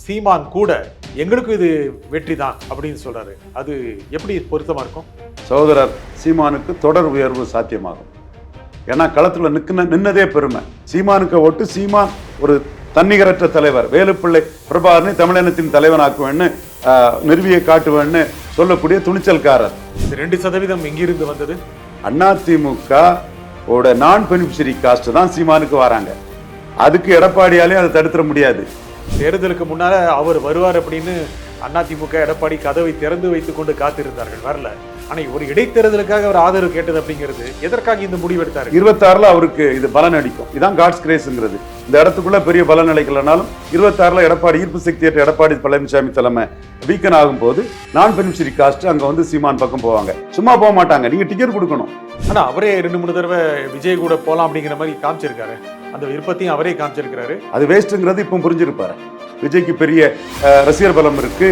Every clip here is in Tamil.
சீமான் கூட எங்களுக்கும் இது வெற்றி தான் அப்படின்னு சொல்றாரு. அது எப்படி பொருத்தமா இருக்கும்? சகோதரர் சீமானுக்கு தொடர் உயர்வு சாத்தியமாகும். ஏன்னா களத்தில் நிற்கின நின்னதே பெருமை. சீமானுக்கு ஓட்டு சீமான் ஒரு தன்னிகரற்ற தலைவர். வேலுப்பிள்ளை பிரபாகரனை தமிழினத்தின் தலைவனாக்குவேன்னு நிறுவியை காட்டுவேன்னு சொல்லக்கூடிய துணிச்சல்காரர். ரெண்டு சதவீதம் எங்கிருந்து வந்தது? அதிமுக ஓட நான் பெனிஃபிஷரி காஸ்ட் தான் சீமானுக்கு வராங்க. அதுக்கு எடப்பாடியாலே அதை தடுத்துட முடியாது. தேர்தலுக்கு முன்னால அவர் வருவார் அப்படின்னு அதிமுக எடப்பாடி கதவை திறந்து வைத்துக் கொண்டு காத்திருந்தார்கள் வரல. ஆனால் ஒரு இடைத்தேர்தலுக்காக அவர் ஆதரவு கேட்டது அப்படிங்கிறது எதற்காக இந்த முடிவு எடுத்தார் இருபத்தாறுல அவருக்கு இது பலன் அடிக்கும் இதான் காட்ஸ் கிரேஸ்ங்கிறது இந்த இடத்துக்குள்ள பெரிய பலன் அளிக்கலனாலும் இருபத்தாறுல எடப்பாடி ஈர்ப்பு சக்தி ஏற்ற எடப்பாடி பழனிசாமி தலைமை வீக்கன் ஆகும்போது நான் பெனிஃபிஷரி காஸ்ட் அங்க வந்து சீமான் பக்கம் போவாங்க. சும்மா போக மாட்டாங்க. நீங்க டிக்கெட் கொடுக்கணும். ஆனா அவரே ரெண்டு மூணு தடவை விஜய் கூட போலாம் அப்படிங்கிற மாதிரி காமிச்சிருக்காரு. அந்த விருப்பத்தையும் அவரே காமிச்சிருக்கிறாரு. அது வேஸ்ட்டுங்கிறது இப்போ புரிஞ்சிருப்பாரு. விஜய்க்கு பெரிய ரசிகர் பலம் இருக்கு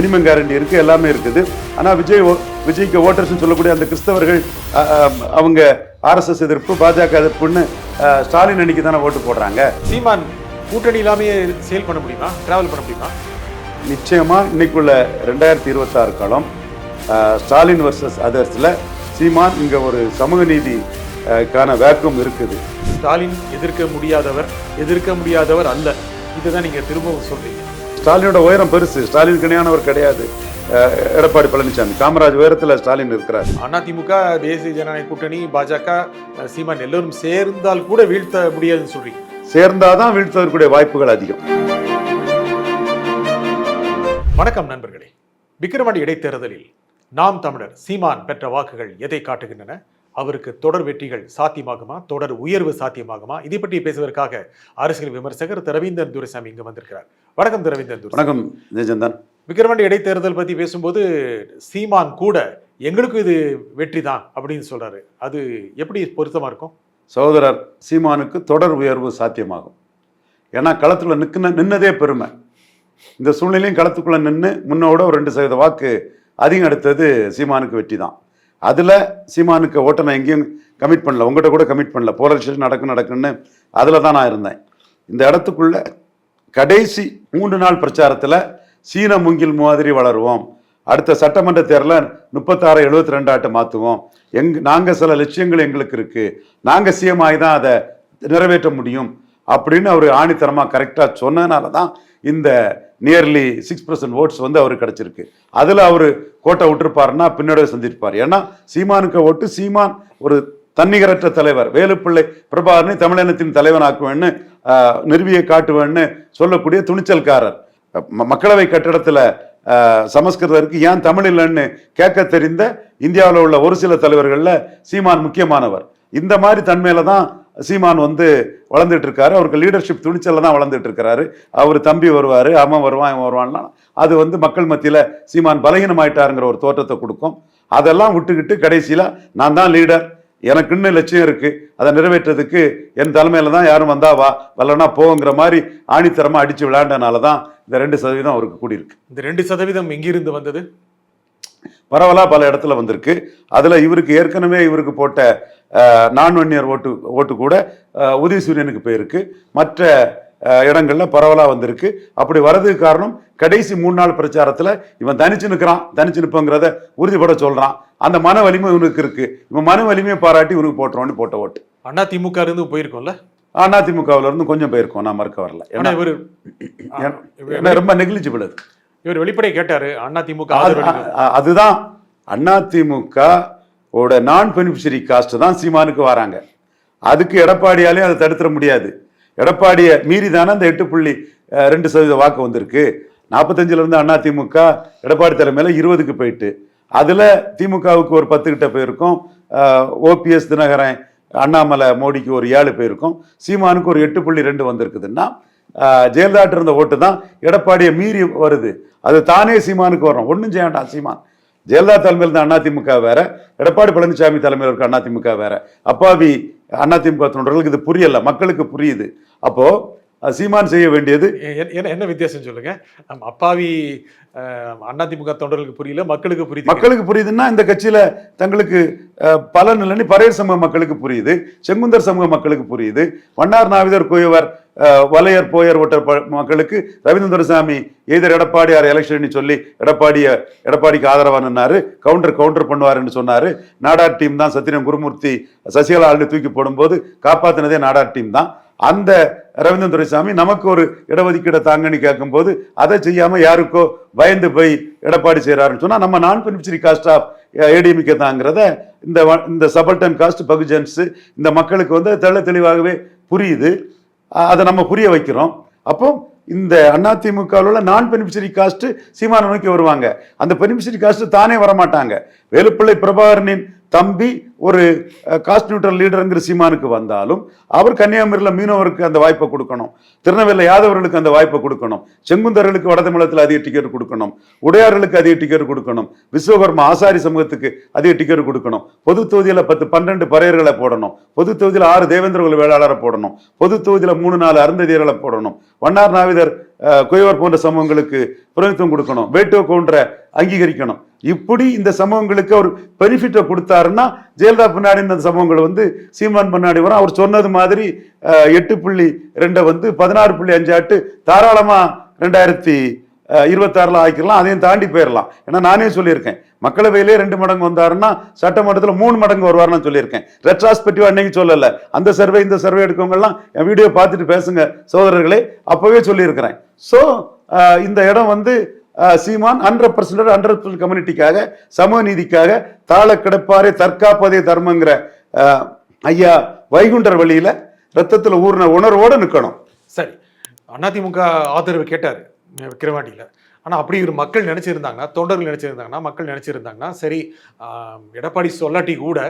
மினிமம் கேரண்டி இருக்கு எல்லாமே இருக்குது. ஆனா விஜய் விஜய்க்கு ஓட்டர்ஸ் சொல்லக்கூடிய அந்த கிறிஸ்தவர்கள் அவங்க ஆர்எஸ்எஸ் எதிர்ப்பு பாஜக எதிர்ப்புன்னு ஸ்டாலின் அன்னைக்கு தானே ஓட்டு போடுறாங்க? சீமான் கூட்டணி இல்லாமே சேல் பண்ண முடியுமா? டிராவல் பண்ண முடியுமா? நிச்சயமா இன்னைக்குள்ள ரெண்டாயிரத்தி இருபத்தாறு காலம் ஸ்டாலின் வர்சஸ் அதர்ஸ்ல சீமான் இங்க ஒரு சமூக நீதி அஹ், கான வேக்கம் இருக்குது. ஸ்டாலின் எதிர்க்க முடியாதவர் எதிர்க்க முடியாதவர் அல்ல. இதுதான் நீங்க திரும்பவும் சொல்றீங்க. ஸ்டாலினோட உயரம் பெருசு. ஸ்டாலின் இணையானவர் கிடையாது. எடப்பாடி பழனிசாமி. காமராஜ் உயரத்துல ஸ்டாலின் இருக்கிறார். அதிமுக தேசிய ஜனநாயக கூட்டணி பாஜக சீமான் எல்லோரும் சேர்ந்தால் கூட வீழ்த்த முடியாதுன்னு சொல்றீங்க. சேர்ந்தாதான் வீழ்த்துவதற்குரிய வாய்ப்புகள் அதிகம். வணக்கம் நண்பர்களே. விக்கிரவாண்டி இடைத்தேர்தலில் நாம் தமிழர் சீமான் பெற்ற வாக்குகள் எதை காட்டுகின்றன? அவருக்கு தொடர் வெற்றிகள் சாத்தியமாகுமா? தொடர் உயர்வு சாத்தியமாகுமா? இதை பற்றி பேசுவதற்காக அரசியல் விமர்சகர் திரு ரவீந்திரன் துரைசாமி இங்கு வந்திருக்கிறார். வணக்கம் திரு ரவீந்திரன் வணக்கம் ஜெயச்சந்தன் விக்கிரவாண்டி இடைத்தேர்தல் பற்றி பேசும்போது சீமான் கூட எங்களுக்கும் இது வெற்றி தான் அப்படின்னு சொல்கிறாரு அது எப்படி பொருத்தமாக இருக்கும்? சகோதரர் சீமானுக்கு தொடர் உயர்வு சாத்தியமாகும். ஏன்னா களத்தில் நிற்கின நின்னதே பெருமை. இந்த சூழ்நிலையும் களத்துக்குள்ளே நின்று முன்னோட ஒரு ரெண்டு சதவீத வாக்கு அதிகம் எடுத்தது சீமானுக்கு வெற்றி தான். அதில் சீமானுக்கு ஓட்டை நான் எங்கேயும் கமிட் பண்ணல. உங்கள்கிட்ட கூட கமிட் பண்ணல. போலரைசேஷன் நடக்கும் நடக்குன்னு அதில் தான் நான் இருந்தேன். இந்த இடத்துக்குள்ள கடைசி மூன்று நாள் பிரச்சாரத்தில் சீன மூங்கில் மாதிரி வளருவோம். அடுத்த சட்டமன்ற தேர்தலில் முப்பத்தாறு எழுபத்தி ரெண்டு மாற்றுவோம் எங் நாங்கள் சில லட்சியங்கள் எங்களுக்கு இருக்குது நாங்கள் சிஎம் ஆகி தான் அதை நிறைவேற்ற முடியும். அப்படின்னு அவர் ஆணித்தரமாக கரெக்டாக சொன்னதுனால தான் இந்த நியர்லி சிக்ஸ் பர்சன்ட் ஓட்ஸ் வந்து அவருக்கு கிடச்சிருக்கு. அதில் அவர் கோட்டை விட்டுருப்பாருன்னா பின்னாடியே சந்திருப்பார் ஏன்னா சீமானுக்கு ஓட்டு சீமான் ஒரு தன்னிகரற்ற தலைவர். வேலுப்பிள்ளை பிரபாகரனை தமிழினத்தின் தலைவனாக்குவேன்னு நிறுவியை காட்டுவேன்னு சொல்லக்கூடிய துணிச்சல்காரர். மக்களவை கட்டடத்தில் சமஸ்கிருதம் இருக்கு ஏன் தமிழ் இல்லைன்னு கேட்க தெரிந்த இந்தியாவில் உள்ள ஒரு சில தலைவர்களில் சீமான் முக்கியமானவர். இந்த மாதிரி தன்மையில தான் சீமான் வந்து வளர்ந்துட்டு இருக்காரு. அவருக்கு லீடர்ஷிப் துணிச்சல தான் வளர்ந்துட்டு இருக்கிறாரு அவர் தம்பி வருவார் அவன் வருவான் இவன் வருவான்னா அது வந்து மக்கள் மத்தியில் சீமான் பலகீனமாயிட்டாருங்கிற ஒரு தோற்றத்தை கொடுக்கும். அதெல்லாம் விட்டுக்கிட்டு கடைசியில் நான் தான் லீடர் எனக்குன்னு லட்சியம் இருக்கு. அதை நிறைவேற்றதுக்கு என் தலைமையில தான் யாரும் வந்தா வா வரலனா போங்கிற மாதிரி ஆணித்தரமா அடிச்சு விளையாண்டனால தான் இந்த ரெண்டு சதவீதம் அவருக்கு கூடியிருக்கு. இந்த ரெண்டு சதவீதம் எங்கிருந்து வந்தது? பரவலா பல இடத்துல வந்திருக்கு. அதுல இவருக்கு ஏற்கனவே இவருக்கு போட்ட நான் வன்னியர் ஓட்டு ஓட்டு கூட உதயசூரியனுக்கு போயிருக்கு. மற்ற இடங்கள்ல பரவலா வந்திருக்கு. அப்படி வர்றதுக்கு காரணம் கடைசி மூணு நாள் பிரச்சாரத்துல இவன் தனிச்சு நிற்கிறான் தனிச்சு நிற்பங்கிறத உறுதிப்பட சொல்றான். அந்த மன வலிமை இவனுக்கு இருக்கு. இவன் மன வலிமையை பாராட்டி இவனுக்கு போட்டுருவான்னு போட்ட ஓட்டு. அதிமுக இருந்து போயிருக்கோம்ல? அதிமுகவுல இருந்து கொஞ்சம் போயிருக்கோம். நான் மறுக்க வரல. ஏன்னா இவர் ரொம்ப நெக்லிஜிபிள் அது. இவர் வெளிப்படை கேட்டாரு. அதிமுக அது- ஆதரவு அளிக்க- அ- அதுதான். அதிமுக ஓட நான் பெனிஃபிஷரி காஸ்ட் தான் சீமானுக்கு வராங்க. அதுக்கு எடப்பாடியாலே அதை தடுத்துட முடியாது. எடப்பாடியை மீறி தானே அந்த எட்டு புள்ளி ரெண்டு சதவீத வாக்கு வந்திருக்கு. நாற்பத்தஞ்சிலேருந்து அண்ணா திமுக எடப்பாடி தலைமையில் இருபதுக்கு போயிட்டு. அதில் திமுகவுக்கு ஒரு பத்து கிட்ட போயிருக்கும். ஓபிஎஸ் தினகரன் அண்ணாமலை மோடிக்கு ஒரு ஏழு போயிருக்கும். சீமானுக்கு ஒரு எட்டு புள்ளி ரெண்டு வந்திருக்குதுன்னா ஜெயலலிதாட்டு இருந்த ஓட்டு தான் எடப்பாடியை மீறி வருது. அது தானே சீமானுக்கு வரும். ஒன்றும் செய்ய வேண்டாம் சீமான். ஜெயலலிதா தலைமையில் இருந்த அதிமுக வேற எடப்பாடி பழனிசாமி தலைமையில் இருக்க அதிமுக வேற. அப்பாவி அதிமுக தொண்டர்களுக்கு இது புரியல. மக்களுக்கு புரியுது. அப்போ அஹ், சீமான் செய்ய வேண்டியது. என்ன என்ன வித்தியாசம் சொல்லுங்க? அப்பாவி அஹ், அதிமுக தொண்டர்களுக்கு புரியல மக்களுக்கு புரியுது. மக்களுக்கு புரியுதுன்னா இந்த கட்சியில தங்களுக்கு பலன் இல்லைன்னு பரையர் சமூக மக்களுக்கு புரியுது செங்குந்தர் சமூக மக்களுக்கு புரியுது வண்ணார் நாவிதர் குயவர் வலையர் போயர் ஓட்ட ப- மக்களுக்கு ரவீந்திர துரைசாமி எதிர் எடப்பாடியார் எலெக்ஷன் சொல்லி எடப்பாடிய எடப்பாடிக்கு ஆதரவா நின்னாரு கவுண்டர் கவுண்டர் பண்ணுவாருன்னு சொன்னாரு. நாடார் டீம் தான் சத்தியம் குருமூர்த்தி சசிகலா ஆளு தூக்கி போடும்போது காப்பாத்தினதே நாடார் டீம் தான். அந்த ரவீந்திரன் துரைசாமி நமக்கு ஒரு இடஒதுக்கீடை தாங்கன்னு கேட்கும்போது அதை செய்யாம யாருக்கோ பயந்து போய் எடப்பாடி செய்யறாருன்னு சொன்னா நம்ம நான் பெனிஃபிஷரி காஸ்ட் ஆஃப் ஏடிஎம்கே தாங்கிறத இந்த வ- இந்த சபல்டன் காஸ்ட் பகுஜன்ஸ் இந்த மக்களுக்கு வந்து தெள்ள தெளிவாகவே புரியுது. அதை நம்ம புரிய வைக்கிறோம். அப்போ இந்த அதிமுகவில் உள்ள நான் பெனிஃபிஷரி காஸ்ட் சீமான நோக்கி வருவாங்க. அந்த பெனிஃபிஷரி காஸ்ட் தானே வரமாட்டாங்க. வேலுப்பிள்ளை பிரபாகரனின் தம்பி ஒரு காஸ்ட் நியூட்ரல் லீடருங்கிற சீமானுக்கு வந்தாலும் அவர் கன்னியாகுமரியில் மீனவருக்கு அந்த வாய்ப்பை கொடுக்கணும். திருநெல்வேலி யாதவர்களுக்கு அந்த வாய்ப்பை கொடுக்கணும். செங்குந்தர்களுக்கு வட தமிழகத்தில் அதிக டிக்கெட் கொடுக்கணும். உடையார்களுக்கு அதிக டிக்கெட் கொடுக்கணும். விஸ்வகர்மா ஆசாரி சமூகத்துக்கு அதிக டிக்கெட் கொடுக்கணும். பொது தொகுதியில் பத்து பன்னெண்டு பறையர்களை போடணும். பொது தொகுதியில் ஆறு தேவேந்திரகுல வேளாளரை போடணும். பொது தொகுதியில் மூணு நாலு அருந்ததியர்களை போடணும். வண்ணார் நாவிதர் குயவர் போன்ற சமூகங்களுக்கு பிரதித்துவம் கொடுக்கணும் வேட்டோ கவுண்டரை அங்கீகரிக்கணும். இப்படி இந்த சமூகங்களுக்கு அவர் பெனிஃபிட்டை கொடுத்தாருன்னா ஜெயலலிதா பின்னாடி இந்த சமூகங்கள் வந்து சீமான் பின்னாடி வரும். அவர் சொன்னது மாதிரி எட்டு புள்ளி ரெண்டை வந்து பதினாறு புள்ளி அஞ்சு ஆட்டு ரெண்டாயிரத்தி இருபத்தாறுல ஆக்கிடலாம் அதையும் தாண்டி போயிடலாம் ஏன்னா நானே சொல்லியிருக்கேன். மக்களவையிலே ரெண்டு மடங்கு வந்தாருன்னா சட்டமன்றத்தில் மூணு மடங்கு வருவார்னு சொல்லியிருக்கேன். ரெட்ராஸ்பெக்டிவ் அன்னைக்கு சொல்லலை. அந்த சர்வே இந்த சர்வே எடுக்கவங்க எல்லாம் என் வீடியோ பார்த்துட்டு பேசுங்க சோதரர்களே. அப்பவே சொல்லியிருக்கிறேன். ஸோ இந்த இடம் வந்து Seeman hundred percent hundred percent கம்யூனிட்டிக்காக சமூக நீதிக்காக தாழ கிடப்பாரே தற்காப்பதே தர்மங்கிற அஹ், ஐயா வைகுண்டர் வழியில ரத்தத்துல ஊர்ன உணர்வோட நிற்கணும் சரி. அதிமுக ஆதரவு கேட்டார் விக்கிரவாண்டியில். ஆனால் அப்படி ஒரு மக்கள் நினச்சிருந்தாங்கன்னா தொண்டர்கள் நினச்சிருந்தாங்கன்னா மக்கள் நினச்சிருந்தாங்கன்னா சரி எடப்பாடி சொல்லாட்டி கூட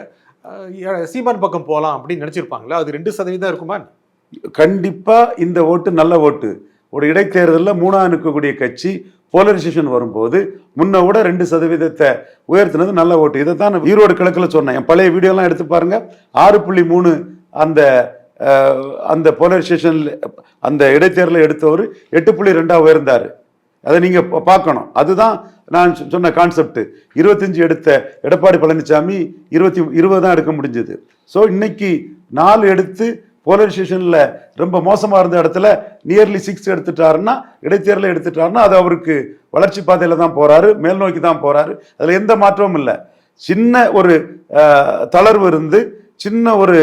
சீமான் பக்கம் போகலாம் அப்படின்னு நினச்சிருப்பாங்களே அது ரெண்டு சதவீதம் இருக்குமா கண்டிப்பாக இந்த ஓட்டு நல்ல ஓட்டு. ஒரு இடைத்தேர்தலில் மூணாம் நிற்கக்கூடிய கட்சி போலரைசேஷன் வரும்போது முன்ன விட ரெண்டு சதவீதத்தை உயர்த்தினது நல்ல ஓட்டு. இதை தான் நான் ஈரோடு கிழக்கில் சொன்னேன். என் பழைய வீடியோலாம் எடுத்து பாருங்கள் ஆறு புள்ளி மூணு அந்த அந்த போலரைசேஷன் அந்த இடைத்தேர்தலை எடுத்தவர் எட்டு புள்ளி ரெண்டாக உயர்ந்தார். அதை நீங்க பார்க்கணும். அதுதான் நான் சொ- சொன்ன கான்செப்ட் இருபத்தஞ்சு எடுத்த எடப்பாடி பழனிசாமி இருபத்தி இருபது தான் எடுக்க முடிஞ்சது. ஸோ இன்னைக்கு நாலு எடுத்து போலரைசேஷனில் ரொம்ப மோசமாக இருந்த இடத்துல நியர்லி சிக்ஸ் எடுத்துட்டாருன்னா இடைத்தேர்தலில் எடுத்துட்டாருன்னா அது அவருக்கு வளர்ச்சி பாதையில் தான் போகிறாரு மேல் நோக்கி தான் போகிறாரு அதில் எந்த மாற்றமும் இல்லை. சின்ன ஒரு தளர்வு இருந்து சின்ன ஒரு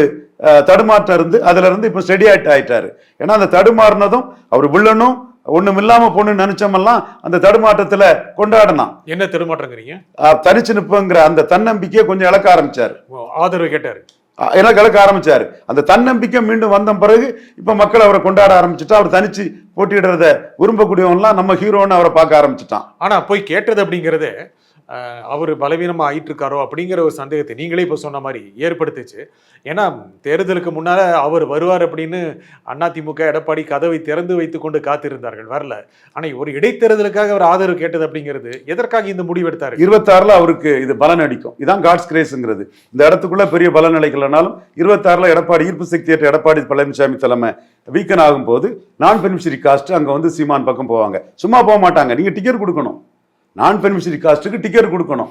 தடுமாற்றம் இருந்து அதிலிருந்து இப்போ ஸ்டெடி ஆயிட்டு ஆயிட்டாரு ஏன்னா அந்த தடுமாறினதும் அவர் வில்லனும் ஒண்ணும் இல்லாம பொண்ணு நினைச்சோமெல்லாம் அந்த தடுமாற்றத்துல கொண்டாடினான். என்ன தெருமாற்றங்கிறீங்க அஹ், தனிச்சு நிற்பங்கிற அந்த தன்னம்பிக்கையை கொஞ்சம் இழக்க ஆரம்பிச்சாரு. ஆதரவு கேட்டார். எனக்கு இழக்க ஆரம்பிச்சாரு. அந்த தன்னம்பிக்கை மீண்டும் வந்த பிறகு இப்ப மக்கள் அவரை கொண்டாட ஆரம்பிச்சுட்டா அவர் தனிச்சு போட்டியிடுறத விரும்பக்கூடியவன்லாம் நம்ம ஹீரோன்னு அவரை பார்க்க ஆரம்பிச்சுட்டான். ஆனா போய் கேட்டது அப்படிங்கிறது அவர் பலவீனமாக ஆயிட்டுருக்காரோ அப்படிங்கிற ஒரு சந்தேகத்தை நீங்களே இப்போ சொன்ன மாதிரி ஏற்படுத்துச்சு. ஏன்னா தேர்தலுக்கு முன்னால் அவர் வருவார் அப்படின்னு அதிமுக எடப்பாடி கதவை திறந்து வைத்து கொண்டு காத்திருந்தார்கள் வரல. ஆனால் ஒரு இடைத்தேர்தலுக்காக அவர் ஆதரவு கேட்டது அப்படிங்கிறது எதற்காக இந்த முடிவு எடுத்தார்? இருபத்தாறில் அவருக்கு இது பலன் அடிக்கும். இதான் காட்ஸ் கிரேஸுங்கிறது இந்த இடத்துக்குள்ள பெரிய பலன் அளிக்கலனாலும் இருபத்தாறில் எடப்பாடி ஈர்ப்பு சக்தி ஏற்ற எடப்பாடி பழனிசாமி தலைமை வீக்கன் ஆகும்போது நான் பெனிஃபிஷரி காஸ்ட் அங்கே வந்து சீமான் பக்கம் போவாங்க. சும்மா போக மாட்டாங்க. நீங்கள் டிக்கெட் கொடுக்கணும். நான் பெனிஃபிஷரி காஸ்ட்டுக்கு டிக்கெட் கொடுக்கணும்.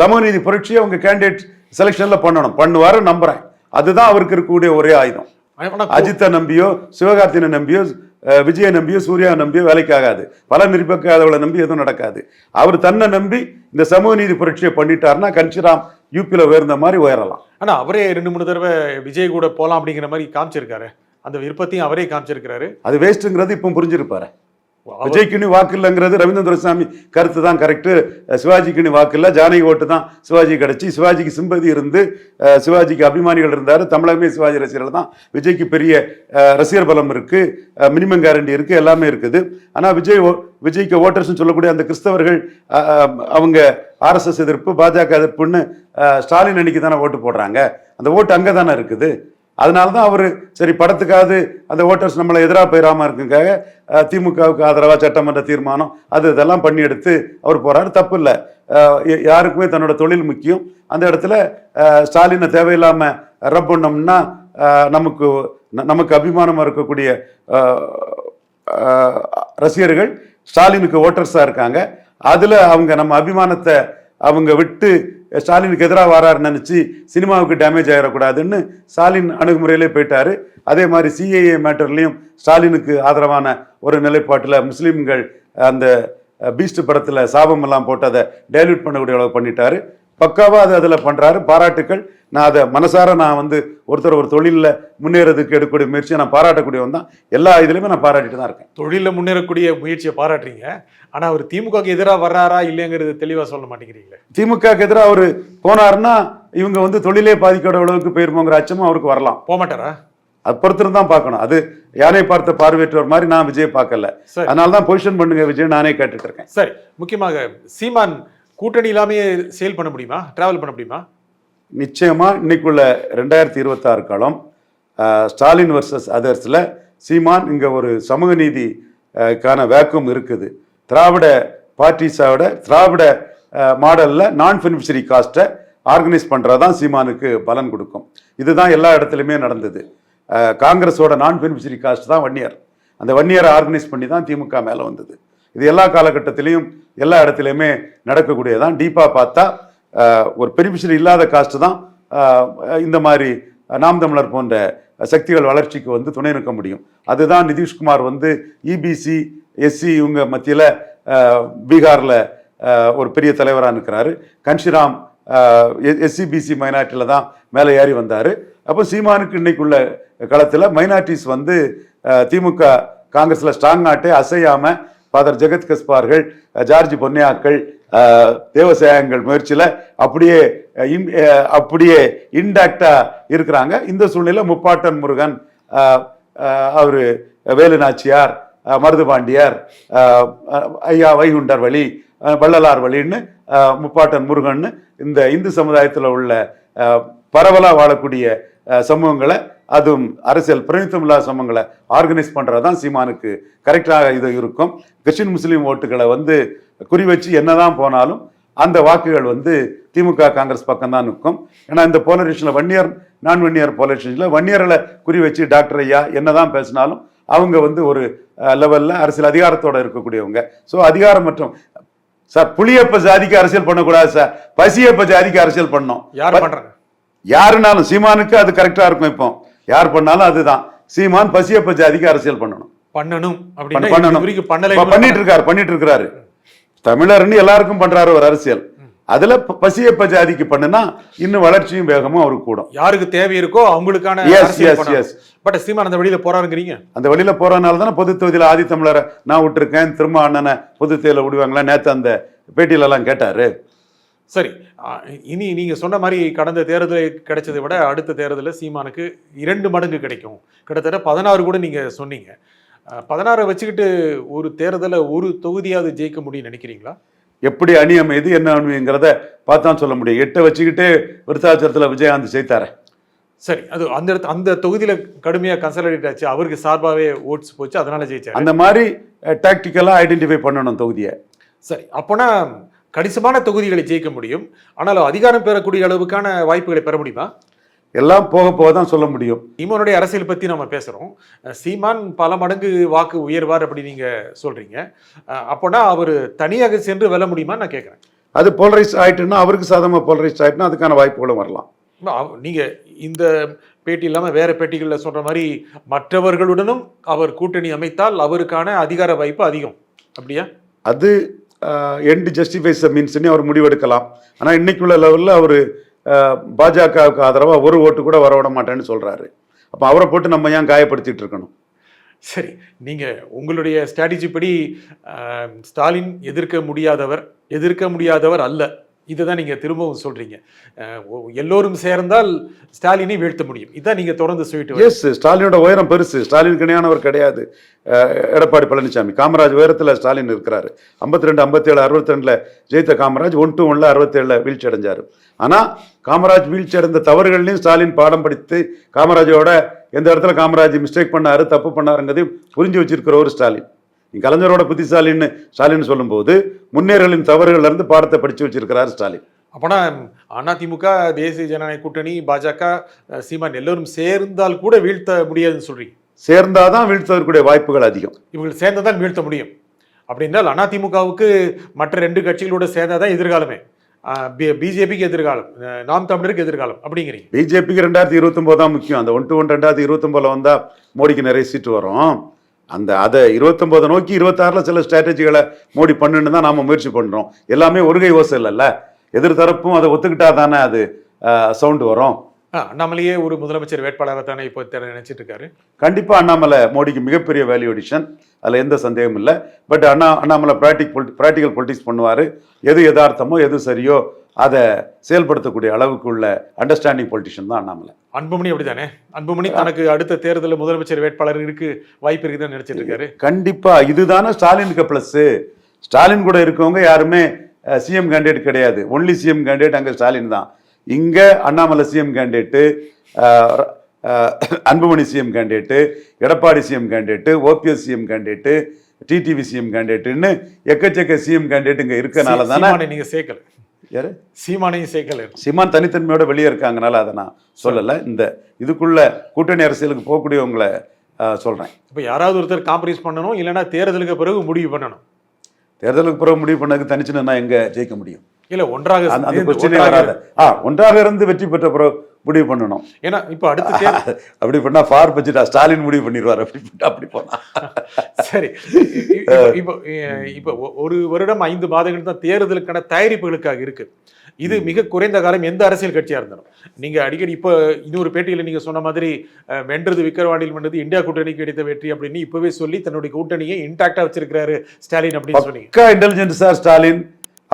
சமூக நீதி புரட்சியை அவங்க கேண்டிடேட் செலெக்ஷன்ல பண்ணணும். பண்ணுவாரு நம்புறேன். அதுதான் அவருக்கு இருக்கக்கூடிய ஒரே ஆயுதம். அஜித்தை நம்பியோ சிவகார்த்தினை நம்பியோ விஜயை நம்பியோ சூர்யா நம்பியோ வேலைக்கு ஆகாது பல நிரூபிக்காதவளை நம்பி எதுவும் நடக்காது. அவர் தன்னை நம்பி இந்த சமூக நீதி புரட்சியை பண்ணிட்டாருன்னா கன்சிராம் யூபியில் உயர்ந்த மாதிரி உயரலாம். ஆனா அவரே ரெண்டு மூணு தடவை விஜய் கூட போலாம் அப்படிங்கிற மாதிரி காமிச்சிருக்காரு. அந்த விருப்பத்தையும் அவரே காமிச்சிருக்கிறாரு. அது வேஸ்ட்டுங்கிறது இப்போ புரிஞ்சிருப்பாரு. விஜய்க்குன்னு விஜய்க்குனி வாக்கு இல்லைங்கிறது ரவீந்திர துரைசாமி கருத்து தான் கரெக்டு சிவாஜிக்குனி வாக்கு இல்லை ஜானகி ஓட்டு தான் சிவாஜி கிடச்சி சிவாஜிக்கு சிம்பதி இருந்து சிவாஜிக்கு அபிமானிகள் இருந்தார். தமிழகமே சிவாஜி ரசிகர்கள் தான். விஜய்க்கு பெரிய ரசிகர் பலம் இருக்குது மினிமம் கேரண்டி இருக்குது எல்லாமே இருக்குது. ஆனால் விஜய் ஓ- விஜய்க்கு ஓட்டர்ஸ்னு சொல்லக்கூடிய அந்த கிறிஸ்தவர்கள் அவங்க ஆர்எஸ்எஸ் எதிர்ப்பு பாஜக எதிர்ப்புன்னு ஸ்டாலின் அன்னைக்கு தானே ஓட்டு போடுறாங்க. அந்த ஓட்டு அங்கே தானே இருக்குது. அதனால தான் அவர் சரி படத்துக்காவது அந்த ஓட்டர்ஸ் நம்மளை எதிராக போயிடாமல் இருக்குங்காக திமுகவுக்கு ஆதரவாக சட்டமன்ற தீர்மானம் அது இதெல்லாம் பண்ணி எடுத்து அவர் போகிறாரு தப்பு இல்லை. யாருக்குமே தன்னோட தொழில் முக்கியம். அந்த இடத்துல ஸ்டாலினை தேவையில்லாமல் ரப் பண்ணோம்னா நமக்கு நமக்கு அபிமானமாக இருக்கக்கூடிய ரசிகர்கள் ஸ்டாலினுக்கு ஓட்டர்ஸாக இருக்காங்க. அதில் அவங்க நம்ம அபிமானத்தை அவங்க விட்டு ஸ்டாலினுக்கு எதிராக வராருன்னு நினச்சி சினிமாவுக்கு டேமேஜ் ஆகிடக்கூடாதுன்னு ஸ்டாலின் அணுகுமுறையிலே போயிட்டாரு. அதே மாதிரி சிஏஏ மேட்டர்லையும் ஸ்டாலினுக்கு ஆதரவான ஒரு நிலைப்பாட்டில் முஸ்லீம்கள் அந்த பீஸ்ட் படத்தில் சாபம் எல்லாம் போட்டு அதை டைல்யூட் பண்ணக்கூடிய அளவு பண்ணிட்டாரு. பக்காவாக அது அதில் பண்ணுறாரு பாராட்டுக்கள். நான் அதை மனசார நான் வந்து ஒருத்தர் ஒரு தொழிலில் முன்னேறதுக்கு எடுக்கக்கூடிய முயற்சியை நான் பாராட்டக்கூடியவன் தான். எல்லா இதுலையுமே நான் பாராட்டிட்டு தான் இருக்கேன். தொழிலில் முன்னேறக்கூடிய முயற்சியை பாராட்டுறீங்க. ஆனா அவர் திமுகவுக்கு எதிராக வர்றாரா இல்லைங்கிறது தெளிவா சொல்ல மாட்டேங்கிறீங்களே? திமுகக்கு எதிராக அவர் போனாருன்னா இவங்க வந்து தொழிலே பாதிக்கிற அளவுக்கு போயிருமோங்கிற அச்சமும் அவருக்கு வரலாம். போக மாட்டாரா அது பொறுத்திருந்து தான் பார்க்கணும். அது யானை பார்த்த பார்வையற்றவர் மாதிரி நான் விஜய் பார்க்கல. அதனால தான் பொசிஷன் பண்ணுங்க விஜய் நானே கேட்டுட்டு இருக்கேன். சரி. முக்கியமாக சீமான் கூட்டணி இல்லாமையே சேல் பண்ண முடியுமா? டிராவல் பண்ண முடியுமா? நிச்சயமா இன்னைக்குள்ள ரெண்டாயிரத்தி இருபத்தாறு காலம் ஸ்டாலின் வர்சஸ் அதர்ஸில் சீமான் இங்கே ஒரு சமூக நீதிக்கான வேக்கம் இருக்குது. திராவிட பார்ட்டிஸோட திராவிட மாடலில் நான் பெனிஃபிஷரி காஸ்ட்டை ஆர்கனைஸ் பண்ணுறதான் சீமானுக்கு பலன் கொடுக்கும். இதுதான் எல்லா இடத்துலையுமே நடந்தது. காங்கிரஸோட நான் பெனிஃபிஷரி காஸ்ட் தான் வன்னியர். அந்த வன்னியரை ஆர்கனைஸ் பண்ணி தான் திமுக மேலே வந்தது. இது எல்லா காலகட்டத்திலையும் எல்லா இடத்துலையுமே நடக்கக்கூடியதான் டீப்பாக பார்த்தா ஒரு பெனிஃபிஷியல் இல்லாத காஸ்ட் தான் இந்த மாதிரி நாம் தமிழர் போன்ற சக்திகள் வளர்ச்சிக்கு வந்து துணை நிற்க முடியும். அதுதான் நிதிஷ்குமார் வந்து இபிசி எஸ்சி இவங்க மத்தியில் பீகாரில் ஒரு பெரிய தலைவராக இருக்கிறாரு கன்ஷிராம் எஸ்சிபிசி மைனாரிட்டியில் தான் மேலே ஏறி வந்தார். அப்போ சீமானுக்கு இன்னைக்குள்ள களத்தில் மைனாரிட்டிஸ் வந்து திமுக காங்கிரஸில் ஸ்ட்ராங் ஆட்டே அசையாமல் ஃபாதர் ஜெகத் கஸ்பார்கள் ஜார்ஜ் பொன்னியாக்கள் தேவசாயங்கள் தேவசேகங்கள் முயற்சியில் அப்படியே இன்- அப்படியே இன்டாக்டாக இருக்கிறாங்க. இந்த சூழ்நிலை முப்பாட்டன் முருகன் அவர் வேலுநாச்சியார் மருதுபாண்டியார் மருது பாண்டியார் ஐயா வைகுண்டர் வழி வள்ளலார் வழின்னு முப்பாட்டன் முருகன் இந்த இந்து சமுதாயத்தில் உள்ள பரவலாக வாழக்கூடிய சமூகங்களை அதுவும் அரசியல் பிரதிநிதித்துவம் இல்லாத சமூகங்களை ஆர்கனைஸ் பண்ணுறது தான் சீமானுக்கு கரெக்டாக இது இருக்கும். கிறிஸ்டின் முஸ்லீம் ஓட்டுகளை வந்து குறி வச்சு என்னதான் போனாலும் அந்த வாக்குகள் வந்து திமுக காங்கிரஸ் பக்கம் தான் நிற்கும். ஏன்னா இந்த போலரைசேஷனில் வன்னியர் நான் வன்னியர் போலரைசேஷனில் வன்னியர்களை குறி வச்சு டாக்டர் ஐயா என்னதான் பேசினாலும் அவங்க வந்து ஒரு லெவலில் அரசியல் அதிகாரத்தோட இருக்கக்கூடியவங்க. ஸோ அதிகாரம் மற்றும் சார் புளியப்ப ஜாதிக்கு அரசியல் பண்ணக்கூடாது சார். பசியப்ப ஜாதிக்கு அரசியல் பண்ணோம் யார் பண்றாங்க? யாருனாலும் சீமானுக்கு அது கரெக்டா இருக்கும் இப்போ. யார் பண்ணாலும் அதுதான். சீமான் பசியப்ப ஜாதிக்கு அரசியல் பண்ணணும். பண்ணணும் பண்ணணும். பண்ணிட்டு இருக்காரு பண்ணிட்டு இருக்காரு தமிழர்னு எல்லாருக்கும் பண்றாரு ஒரு அரசியல். அதுல ப- பசியப்ப ஜாதிக்கு பண்ணுனா இன்னும் வளர்ச்சியும் வேகமும் அவருக்கு கூடும். யாருக்கு தேவை இருக்கோ அவங்களுக்கான. பட் சீமான் அந்த வழியில போறாருங்கிறீங்க? அந்த வழியில போறதுனால தானே பொது தொகுதியில ஆதி தமிழரை நான் விட்டுருக்கேன் திரும்ப அண்ணனை பொது தேர்தல விடுவாங்களா? நேத்து அந்த பேட்டியில எல்லாம் கேட்டாரு. சரி இனி நீங்க சொன்ன மாதிரி கடந்த தேர்தலில் கிடைச்சதை விட அடுத்த தேர்தலில் சீமானுக்கு இரண்டு மடங்கு கிடைக்கும். கிட்டத்தட்ட பதினாறு கூட நீங்க சொன்னீங்க. பதினாறை வச்சுக்கிட்டு ஒரு தேர்தலை ஒரு தொகுதியாவது ஜெயிக்க முடியும்னு நினைக்கிறீங்களா? எப்படி அணி அமையுது என்ன அணிங்கிறத பார்த்தான் சொல்ல முடியும். எட்டை வச்சுக்கிட்டு விருத்தாச்சலத்துல விஜயகாந்த் ஜெயித்தாரு. சரி அது அந்த இடத்து- அந்த தொகுதியில கடுமையா கன்சல்டேட் ஆச்சு. அவருக்கு சார்பாவே ஓட்ஸ் போச்சு அதனால ஜெயிச்சாரு. அந்த மாதிரி டாக்டிக்கலா ஐடென்டிஃபை பண்ணணும் தொகுதியை. சரி அப்போனா கணிசமான தொகுதிகளை ஜெயிக்க முடியும். ஆனாலும் அதிகாரம் பெறக்கூடிய அளவுக்கான வாய்ப்புகளை பெற முடியுமா? எல்லாம் போக போக தான் சொல்ல முடியும். சீமானுடைய அரசியல் பத்தி நம்ம பேசுறோம். அஹ் சீமான் பல மடங்கு வாக்கு உயர்வார் அப்படி நீங்க சொல்றீங்க. அஹ் அப்போனா அவர் தனியாக சென்று வெல்ல முடியுமா நான் கேட்கறேன் அது போலரைஸ் ஆயிட்டுன்னா அவருக்கு சாதகமாக போலரைஸ் ஆயிட்டுனா அதுக்கான வாய்ப்புகளும் வரலாம். இல்ல, அவ- நீங்க இந்த பேட்டி இல்லாம வேற பேட்டிகள்ல சொல்ற மாதிரி மற்றவர்களுடனும் அவர் கூட்டணி அமைத்தால் அவருக்கான அதிகார வாய்ப்பு அதிகம். அப்படியா? அது எண்டு ஜஸ்டிஃபைஸ் மீன்ஸ்னு அவர் முடிவெடுக்கலாம். ஆனால் இன்னைக்குள்ள லெவலில் அவர் பாஜகவுக்கு ஆதரவாக ஒரு ஓட்டு கூட வர விட மாட்டேன்னு சொல்கிறாரு அப்போ அவரை போட்டு நம்ம ஏன் காயப்படுத்திட்டு இருக்கணும்? சரி நீங்கள் உங்களுடைய ஸ்ட்ராட்டஜி படி ஸ்டாலின் எதிர்க்க முடியாதவர் எதிர்க்க முடியாதவர் அல்ல. இதுதான் நீங்க திரும்பவும் ஒ- எல்லோரும் சேர்ந்தால் ஸ்டாலினை வீழ்த்த முடியும். இதான் நீங்க தொடர்ந்து சொல்லிட்டு. எஸ் ஸ்டாலினோட உயரம் பெருசு. ஸ்டாலின் இணையானவர் கிடையாது. எடப்பாடி பழனிசாமி. காமராஜ் உயரத்தில் ஸ்டாலின் இருக்கிறாரு. ஐம்பத்தி ரெண்டு ஐம்பத்தேழு அறுபத்தி ரெண்டில் ஜெயித்த காமராஜ் ஒன் டு ஒன்ல அறுபத்தேழில் வீழ்ச்சி அடைஞ்சார் ஆனால் காமராஜ் வீழ்ச்சி அடைந்த தவறுகள்லையும் ஸ்டாலின் பாடம் படித்து காமராஜோட எந்த இடத்துல காமராஜ் மிஸ்டேக் பண்ணாரு தப்பு பண்ணாருங்கிறதையும் புரிஞ்சு வச்சிருக்கிற ஒரு ஸ்டாலின். நீ கலைஞரோட புத்திசாலின்னு ஸ்டாலின் சொல்லும்போது முன்னேறலின் தவறுகள்ல இருந்து பாடத்தை படிச்சு வச்சிருக்கிறார் ஸ்டாலின். அப்போனா அதிமுக தேசிய ஜனநாயக கூட்டணி பாஜக சீமான் எல்லோரும் சேர்ந்தால் கூட வீழ்த்த முடியாதுன்னு சொல்றீங்க. சேர்ந்தாதான் வீழ்த்துவதற்குரிய வாய்ப்புகள் அதிகம். இவங்க சேர்ந்ததான் வீழ்த்த முடியும். அப்படின்னால் அதிமுகவுக்கு மற்ற ரெண்டு கட்சிகளோட சேர்ந்தாதான் எதிர்காலமே. பிஜேபிக்கு எதிர்காலம் நாம் தமிழருக்கு எதிர்காலம் அப்படிங்கிறீங்க. பிஜேபிக்கு ரெண்டாயிரத்தி இருபத்தொம்போது தான் முக்கியம். அந்த ஒன் டு ஒன் ரெண்டாயிரத்தி இருபத்தொம்போதில் வந்தால் மோடிக்கு நிறைய சீட்டு வரும். அந்த அதை இருபத்தொம்போதை நோக்கி இருபத்தாறில் சில ஸ்ட்ராட்டஜிகளை மோடி பண்ணுன்னு தான் நாம் முயற்சி பண்ணுறோம் எல்லாமே ஒருகை ஓசை இல்லைல்ல. எதிர்த்தரப்பும் அதை ஒத்துக்கிட்டா தானே அது சவுண்டு வரும். அண்ணாமலையே ஒரு முதலமைச்சர் வேட்பாளரை தானே இப்போ நினைச்சிட்டு இருக்காரு கண்டிப்பாக அண்ணாமலை மோடிக்கு மிகப்பெரிய வேல்யூ அடிஷன் அதில் எந்த சந்தேகமும் இல்லை. பட் அண்ணா அண்ணாமலை ப்ராக்டிக் ப்ராக்டிக்கல் பொலிட்டிக்ஸ் பண்ணுவார். எது யதார்த்தமோ எது சரியோ அதை செயல்படுத்தக்கூடிய அளவுக்கு உள்ள அண்டர்ஸ்டாண்டிங் பொலிட்டிஷியன் தான் அண்ணாமலை. அன்புமணி அப்படிதானே அன்புமணி தனக்கு அடுத்த தேர்தலில் முதலமைச்சர் வேட்பாளர் இருக்கு வாய்ப்பு இருக்குதுன்னு நினைச்சிட்டு இருக்காரு கண்டிப்பா இதுதானே ஸ்டாலினுக்கு ப்ளஸ் ஸ்டாலின் கூட இருக்கவங்க யாருமே சிஎம் கேண்டிடேட் கிடையாது. ஒன்லி சிஎம் கேண்டிடேட் அங்கே ஸ்டாலின் தான். இங்க Annamalai CM candidate Anbumani CM candidate Edappadi CM candidate OPS CM candidate TTV CM கேண்டிடேட்டுன்னு எக்கச்சக்க சிஎம் கேண்டிடேட் இங்க இருக்கனால தானே? சீமானை நீங்க சேர்க்கல யாரு? சீமானையும் சேர்க்கல சிமான் தனித்தன்மையோட வெளியே இருக்காங்கனால அதை நான் சொல்லலை. இந்த இதுக்குள்ள கூட்டணி அரசியலுக்கு போகக்கூடியவங்களை அஹ், சொல்றேன். இப்போ யாராவது ஒருத்தர் காம்ப்ரமைஸ் பண்ணணும் இல்லைன்னா தேர்தலுக்கு பிறகு முடிவு பண்ணணும். தேர்தலுக்கு பிறகு முடிவு பண்ணதுக்கு தனிச்சுன்னு நான் எங்க ஜெயிக்க முடியும்? இல்ல ஒன்றாக அந்த கொஸ்டினே ஒன்றாக- வராது. ஆ ஒன்றாக இருந்து வெற்றி பெற்ற பிறகு முடிவு பண்ணணும். ஏன்னா இப்போ அடுத்த அப்படி பண்ணா ஃபார் பட்ஜெட்டா ஸ்டாலின் முடிவு பண்ணிடுவார் அப்படி அப்படி போனா. சரி. இப்போ இப்போ ஒரு வருடம் ஐந்து மாதங்கள் தான் தேர்தலுக்கான தயாரிப்புகளுக்காக இருக்கு. இது மிக குறைந்த காலம் எந்த அரசியல் கட்சியா இருந்தாலும். நீங்க அடிக்கடி இப்போ இன்னொரு பேட்டியில நீங்க சொன்ன மாதிரி வென்றது விக்கிரவாண்டியில் வென்றது இந்தியா கூட்டணிக்கு கிடைத்த வெற்றி அப்படின்னு இப்பவே சொல்லி தன்னுடைய கூட்டணியை இன்டாக்டா வச்சிருக்கிறாரு ஸ்டாலின் அப்படின்னு சொன்னீங்க. Intelligent sir Stalin.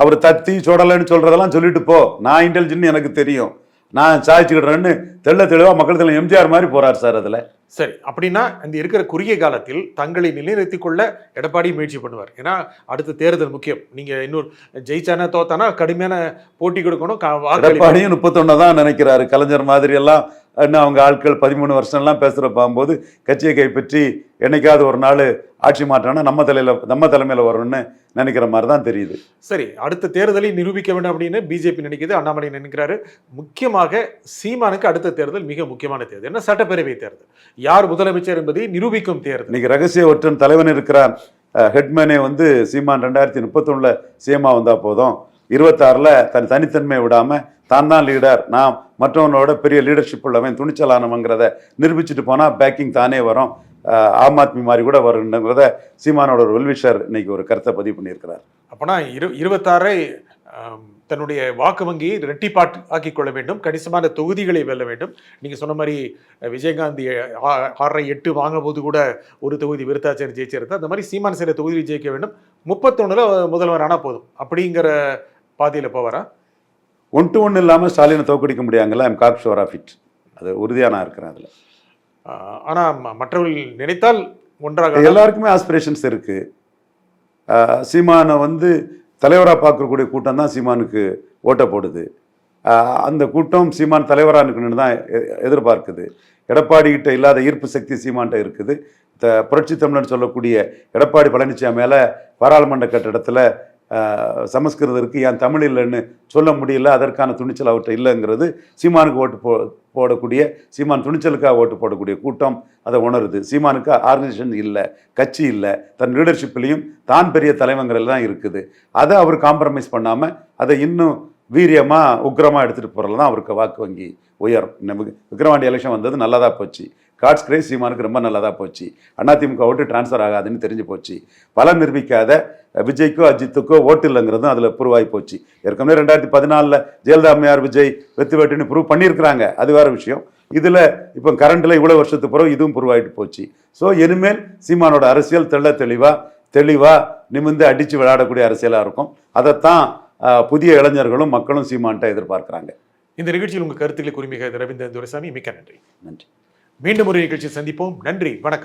அவர் தத்தி சுடலைன்னு சொல்றதெல்லாம் சொல்லிட்டு போ. நான் இன்டெலிஜென்ட் எனக்கு தெரியும். நான் சாய்ச்சிக்கிடுறேன்னு தெள்ள தெளிவா மக்கள் தலைவர் எம்ஜிஆர் மாதிரி போறார் சார் அதுல. சரி அப்படின்னா இந்த இருக்கிற குறுகிய காலத்தில் தங்களை நிலைநிறுத்திக் கொள்ள எடப்பாடி முயற்சி பண்ணுவார். ஏன்னா அடுத்த தேர்தல் முக்கியம். நீங்க இன்னொரு ஜெயிச்சானா தோத்தானா கடுமையான போட்டி கொடுக்கணும். எடப்பாடியும் முப்பத்தொன்னு தான் நினைக்கிறாரு. கலைஞர் மாதிரி எல்லாம் இன்னும் அவங்க ஆட்கள் பதிமூணு வருஷம்லாம் பேசுகிற போகும்போது கட்சியை கைப்பற்றி என்னைக்காவது ஒரு நாள் ஆட்சி மாற்றம்னா நம்ம தலையில நம்ம தலைமையில் வரும்னு நினைக்கிற மாதிரி தான் தெரியுது. சரி அடுத்த தேர்தலை நிரூபிக்க வேண்டும் அப்படின்னு பிஜேபி நினைக்குது அண்ணாமலை நினைக்கிறாரு. முக்கியமாக சீமானுக்கு அடுத்த தேர்தல் மிக முக்கியமான தேர்தல். என்ன சட்டப்பேரவை தேர்தல்? யார் முதலமைச்சர் என்பதை நிரூபிக்கும் தேர்தல். இன்னைக்கு ரகசிய ஒற்றன் தலைவன் இருக்கிறான் அஹ், ஹெட்மேனே வந்து சீமான் ரெண்டாயிரத்தி முப்பத்தொன்னுல சிஎம்மா வந்தா போதும். இருபத்தாறில் தன் தனித்தன்மையை விடாம தான் தான் லீடர். நான் மற்றவனோட பெரிய லீடர்ஷிப் உள்ளவன் துணிச்சலானவங்கிறத நிரூபிச்சுட்டு போனா பேக்கிங் தானே வரும். ஆம் ஆத்மி மாதிரி கூட வருங்கிறத சீமானோட ஒரு வெல்விஷர் இன்னைக்கு ஒரு கருத்தை பதிவு பண்ணியிருக்கிறார். அப்பனா இரு இருபத்தாறை தன்னுடைய வாக்கு வங்கியை ரெட்டிப்பாட்டு ஆக்கிக் கொள்ள வேண்டும். கணிசமான தொகுதிகளை வெல்ல வேண்டும். நீங்க சொன்ன மாதிரி விஜயகாந்த் ஆறரை எட்டு வாங்கும் போது கூட ஒரு தொகுதி விருத்தாச்சேரி ஜெயிச்சிருந்தா அந்த மாதிரி சீமான் சில தொகுதியில் ஜெயிக்க வேண்டும். முப்பத்தொன்னுல முதல்வர் ஆனா போதும். அப்படிங்கிற பாதையில போவாரா? ஒன் டு ஒன் இல்லாமல் ஸ்டாலினை தோக்கடிக்க முடியாங்கல்ல I'm quite sure of it அது உறுதியாக நான் இருக்கிறேன் அதில். ஆனால் மற்றவர்கள் நினைத்தால் ஒன்றாக எல்லாருக்குமே ஆஸ்பிரேஷன்ஸ் இருக்கு. சீமானை வந்து தலைவராக பார்க்கக்கூடிய கூட்டம் தான் சீமானுக்கு ஓட்ட போடுது. அந்த கூட்டம் சீமான் தலைவராக இருக்கணும்னு தான் எ- எதிர்பார்க்குது. எடப்பாடி கிட்ட இல்லாத ஈர்ப்பு சக்தி சீமான்கிட்ட இருக்குது. த புரட்சி தமிழன் சொல்லக்கூடிய எடப்பாடி பழனிசாமி மேலே பாராளுமன்ற கட்டிடத்தில் சமஸ்கிருதம் இருக்குது ஏன் தமிழ் இல்லைன்னு சொல்ல முடியல அதற்கான துணிச்சல் அவர்கிட்ட இல்லைங்கிறது சீமானுக்கு ஓட்டு போ போடக்கூடிய சீமான் துணிச்சலுக்காக ஓட்டு போடக்கூடிய கூட்டம் அதை உணருது. சீமானுக்கு ஆர்கனைசேஷன் இல்லை கட்சி இல்லை தன் லீடர்ஷிப்லேயும் தான் பெரிய தலைவங்கள் தான் இருக்குது. அதை அவர் காம்ப்ரமைஸ் பண்ணாமல் அதை இன்னும் வீரியமாக உக்கிரமாக எடுத்துகிட்டு போகிறதுல தான் அவருக்கு வாக்கு வங்கி உயரும். விக்ரவாண்டி எலெக்ஷன் வந்தது நல்லதாக போச்சு. காட்ஸ் கிரேஸ் சீமானுக்கு ரொம்ப நல்லதாக போச்சு. அதிமுக ஓட்டு டிரான்ஸ்ஃபர் ஆகாதுன்னு தெரிஞ்சு போச்சு. பலம் நிரூபிக்காத விஜய்க்கோ அஜித்துக்கோ ஓட்டு இல்லைங்கிறதும் அதில் ப்ரூவ் ஆகி போச்சு. ஏற்கனவே ரெண்டாயிரத்தி பதினாலில் ஜெயலலிதா அம்மையார் விஜய் வெத்து வேட்டுன்னு ப்ரூவ் பண்ணியிருக்கிறாங்க. அது வேற விஷயம். இதில் இப்போ கரண்டில் இவ்வளோ வருஷத்துக்கு பிறகு இதுவும் ப்ரூவ் ஆகிட்டு போச்சு. ஸோ இனிமேல் சீமானோட அரசியல் தெள்ள தெளிவாக தெளிவாக நிமிர்ந்து அடித்து விளையாடக்கூடிய அரசியலாக இருக்கும். அதைத்தான் புதிய இளைஞர்களும் மக்களும் சீமான்ட்ட எதிர்பார்க்குறாங்க. இந்த நிகழ்ச்சியில் உங்க கருத்துக்களை குறிமிக ரவீந்திரன் துரைசாமி மிக்க நன்றி. நன்றி. மீண்டும் ஒரு நிகழ்ச்சி சந்திப்போம். நன்றி வணக்கம்.